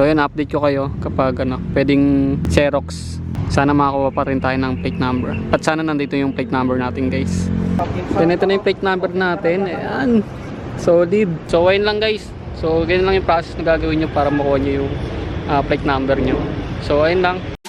So yun, update ko kayo kapag ano, pwedeng Xerox. Sana makakuha pa rin tayo ng plate number. At sana nandito yung plate number natin guys. Then ito na yung plate number natin. Ayan. Solid. So ayun lang guys. So ganyan lang yung process na gagawin nyo para makuha nyo yung ah, plate number nyo. So ayun lang.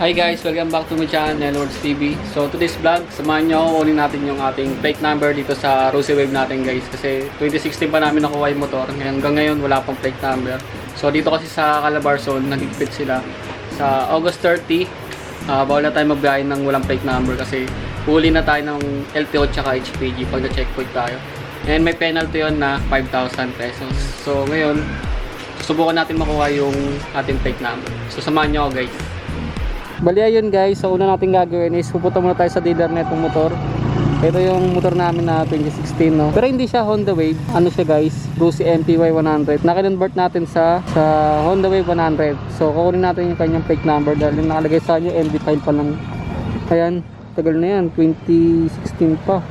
Hi guys, welcome back to my channel, Lords TV. So today's vlog, samahan nyo ako kunin natin yung ating plate number dito sa Rosy Wave natin guys. Kasi 2016 pa namin nakuha yung motor. Hanggang ngayon wala pang plate number. So dito kasi sa Calabarzon, nagigpit sila. Sa August 30, ah bawal na tayo magbiyahe ng walang plate number kasi huli na tayo ng LTO tsaka HPG pag na-checkpoint tayo. And may penalty yun na 5,000 pesos. So ngayon, susubukan natin makuha yung ating plate number. So samahan nyo ako guys. Bali ayun guys, so una natin gagawin is pupunta muna tayo sa dealer na itong motor. Ito yung motor namin na 2016 no. Pero hindi siya Honda Wave. Ano siya guys? Rusi MTY 100. Naki-convert natin sa sa Honda Wave 100. So kukunin natin yung kanyang plate number dahil yung nakalagay sa kanya MD file pa lang. Ayan, tagal na yan. 2016 pa.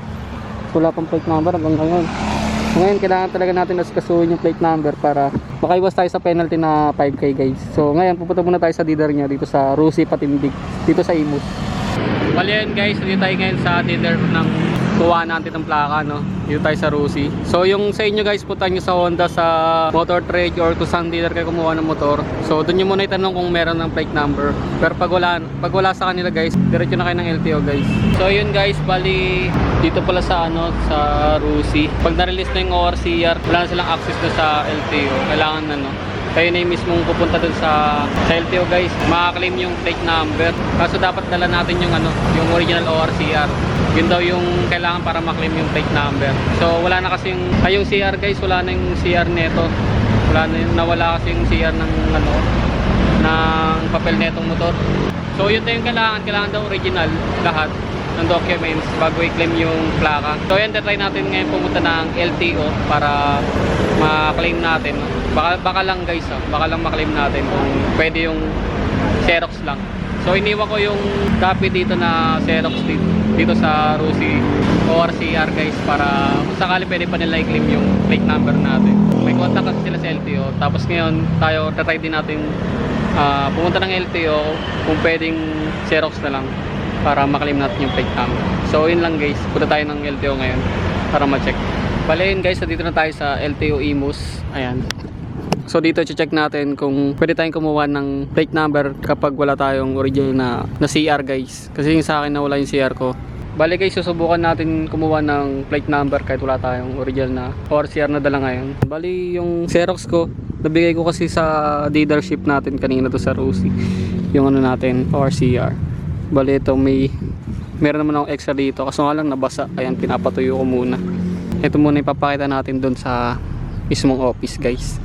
Wala pang plate number hanggang ngayon. Ngayon kailangan talaga natin asikasuhin yung plate number para makaiwas tayo sa penalty na 5k guys. So ngayon pupunta muna tayo sa dealer niya dito sa Rusi Patindig dito sa Imus. Bali guys, dito tayo ngayon sa dealer ng kuha natin ng plaka no. Dito tayo sa Rusi. So yung sa inyo guys, punta nyo sa Honda sa Motor Trade or kung saan dealer kayo kumuha ng motor. So doon nyo muna itanong kung meron ng plate number. Pero pag wala, pag wala sa kanila guys, diretso na kayo ng LTO guys. So yun guys, bali dito pala sa ano sa Rusi. Pag na-release na yung ORCR, wala na silang access na sa LTO. Kailangan ano, kayo na yung mismong pupunta dun sa, sa LTO guys. Makaklaim yung plate number. Kaso dapat dala natin yung ano yung original ORCR yun daw yung kailangan para maklaim yung plate number. So wala na kasi yung yung CR guys. Wala na yung CR neto. Wala na yung nawala kasi yung CR ng ano ng papel netong motor. So yun na yung kailangan. Kailangan daw original lahat ng documents bago i-claim yung plaka. So yan, try natin ngayon pumunta ng LTO para ma-claim natin. Baka, baka lang guys, ah, baka lang ma-claim natin kung pwede yung Xerox lang. So iniwan ko yung copy dito na Xerox dito, dito sa Rusi ORCR guys para kung sakali pwede pa nila i-claim yung plate number natin. May contact kasi sila sa LTO. Tapos ngayon tayo try din natin ah, pumunta ng LTO kung pwedeng Xerox na lang para maklaim natin yung plate number. So yun lang guys, punta tayo ng LTO ngayon para ma-check. Bale yun guys, so dito na tayo sa LTO Imus. Ayan. So dito check natin kung pwede tayong kumuha ng plate number kapag wala tayong original na, na CR guys. Kasi yung sa akin na wala yung CR ko. Bale guys, susubukan natin kumuha ng plate number kahit wala tayong original na or CR na dala ngayon. Bali yung Xerox ko, nabigay ko kasi sa dealership natin kanina to sa Rosie. Yung ano natin, or CR. Bali ito may meron naman akong extra dito. Kaso nga lang nabasa. Ayan pinapatuyo ko muna. Ito muna ipapakita natin doon sa mismong office guys.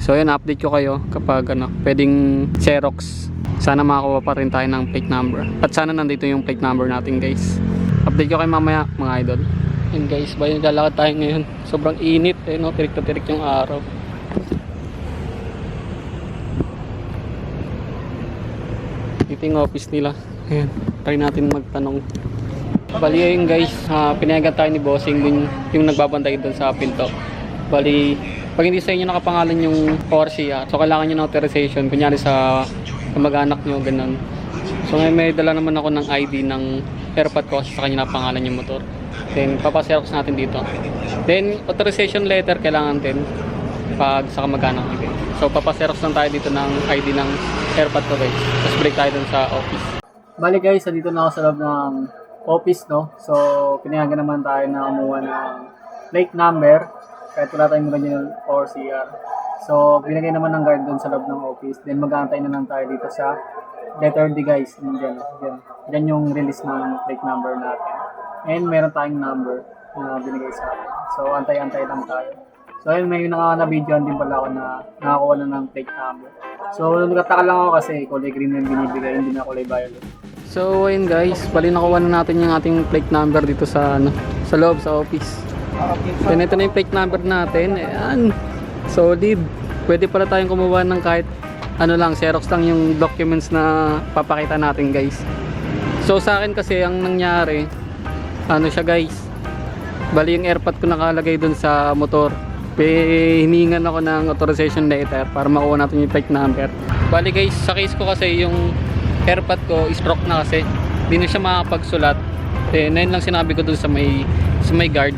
So ayan update ko kayo kapag ano pwedeng Xerox. Sana makakuha pa rin tayo ng plate number. At sana nandito yung plate number natin guys. Update ko kayo mamaya mga idol. Yun guys bayan naglalakad tayo ngayon. Sobrang init eh no? Tirik na tirik yung araw. Ito yung office nila Ayan, try natin magtanong. Bali ayun guys, uh, pinayagan tayo ni Bossing din yung nagbabantay doon sa pinto. Bali, pag hindi sa inyo nakapangalan yung ORCR, so kailangan nyo ng authorization, kunyari sa kamag-anak nyo, ganun. So ngayon may dala naman ako ng ID ng airpod ko sa kanya napangalan yung motor. Then papaserox natin dito. Then authorization letter kailangan din pag sa kamag-anak nyo. So papaserox lang tayo dito ng ID ng airpod ko guys. Tapos break tayo dun sa office. Bali guys, dito na ako sa loob ng office, no? So, pinayagan naman tayo na kumuha ng plate number kahit wala tayong original or CR. So, binigay naman ng guard doon sa loob ng office. Then, mag-aantay na lang tayo dito sa letter D guys. Yan, dyan, dyan. Yung release ng plate number natin. And meron tayong number na binigay sa atin. So, antay-antay lang tayo. So, ayun, may nakaka-videoan din pala ako na nakakuha na ng plate number. So, nagkataka lang ako kasi kulay green na yung binibigay, hindi na kulay violet. So, ayun guys, bali nakuha na natin yung ating plate number dito sa ano, Sa loob, sa office. Then ito na yung plate number natin. Ayan. Solid. Pwede pala tayong kumuha ng kahit ano lang, Xerox lang yung documents na papakita natin guys. So sa akin kasi ang nangyari, ano siya guys, bali yung airpot ko nakalagay dun sa motor. Hiningan ako ng authorization letter para makuha natin yung plate number. Bali guys, sa case ko kasi yung airpot ko, stroke na kasi. Hindi na siya makakapagsulat. Eh, na lang sinabi ko dun sa may, sa may guard.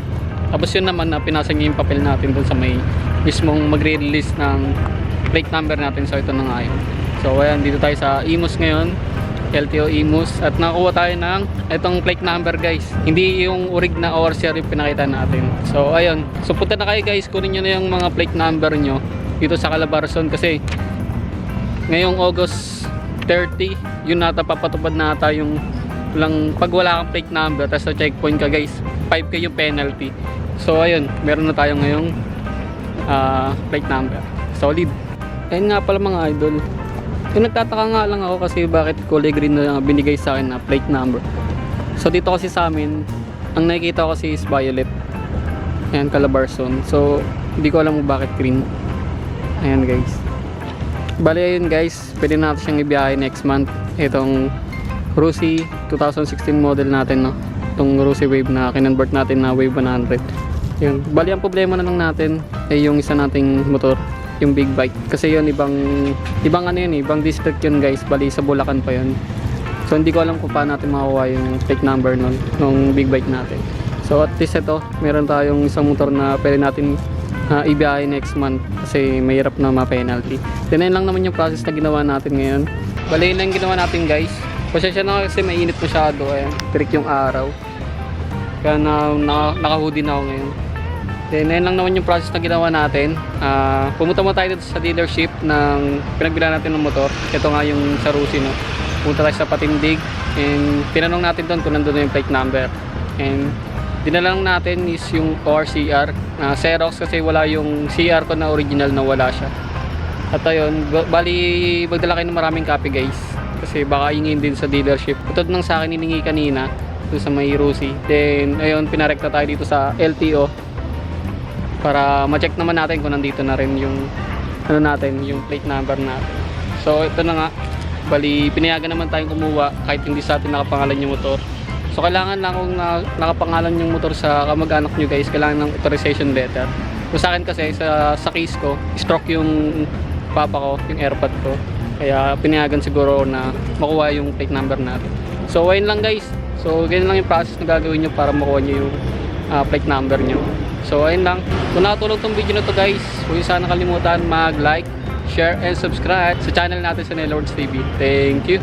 Tapos yun naman na pinasa niya yung papel natin dun sa may mismong magre-release ng plate number natin. So ito na nga yun. So ayan, dito tayo sa Imus ngayon. LTO Imus. At nakuha tayo ng itong plate number guys. Hindi yung urig na ORCR yung pinakita natin. So ayun. So punta na kayo guys. Kunin nyo na yung mga plate number nyo dito sa Calabarzon. Kasi ngayong August 30 yun nata papatupad nata yung lang pag wala kang plate number tapos sa checkpoint ka guys 5k yung penalty. So ayun. Meron na tayo ngayong ah, plate number. Solid. Ayun nga pala mga idol yung nagtataka nga lang ako kasi bakit kulay green na binigay sa akin na plate number so dito kasi sa amin ang nakikita ko kasi is violet ayan Calabarzon so hindi ko alam kung bakit green ayan guys Bali ayun guys, pwede natin siyang ibiyahe next month. Itong Rusi 2016 model natin no. Itong Rusi Wave na kinonvert natin na Wave 100. Yun. Bali ang problema na lang natin ay yung isa nating motor, yung big bike. Kasi yun ibang ibang ano yun, eh, ibang district yun guys. Bali sa Bulacan pa yun. So hindi ko alam kung paano natin makuha yung plate number nun, nung big bike natin. So at least ito, meron tayong isang motor na pwede natin uh, ibiyahe next month kasi mahirap na ma-penalty. Then lang naman yung process na ginawa natin ngayon. Bali yun lang ginawa natin guys. Pasensya na kasi mainit masyado. Ayan, trick yung araw. Kaya na, na, naka-hoodie na ako ngayon. Then ayun lang naman yung process na ginawa natin. Ah, pumunta mo tayo dito sa dealership ng pinagbilan natin ng motor. Ito nga yung sa Rusi no. Pumunta tayo sa Patindig and tinanong natin doon kung nandun na yung plate number. And dinala lang natin is yung ORCR na Xerox kasi wala yung CR ko na original na wala siya. At ayun, ba- bali magdala kayo ng maraming copy guys. Kasi baka ingin din sa dealership. Tutod nang sa akin hiningi kanina doon sa may Rusi. Then ayun, pinarekta tayo dito sa LTO para ma-check naman natin kung nandito na rin yung ano natin, yung plate number natin. So ito na nga, bali pinayagan naman tayong kumuha kahit hindi sa atin nakapangalan yung motor. So kailangan lang kung uh, nakapangalan yung motor sa kamag-anak nyo guys, kailangan ng authorization letter. So sa akin kasi sa, sa case ko, stroke yung papa ko, yung airpod ko. Kaya pinayagan siguro na makuha yung plate number natin. So ayun lang guys. So ganyan lang yung process na gagawin nyo para makuha nyo yung ah, plate number nyo. So ayun lang. Kung nakatulong tong video na to guys, huwag niyo sana kalimutan mag-like, share, and subscribe sa channel natin sa Nelords TV. Thank you!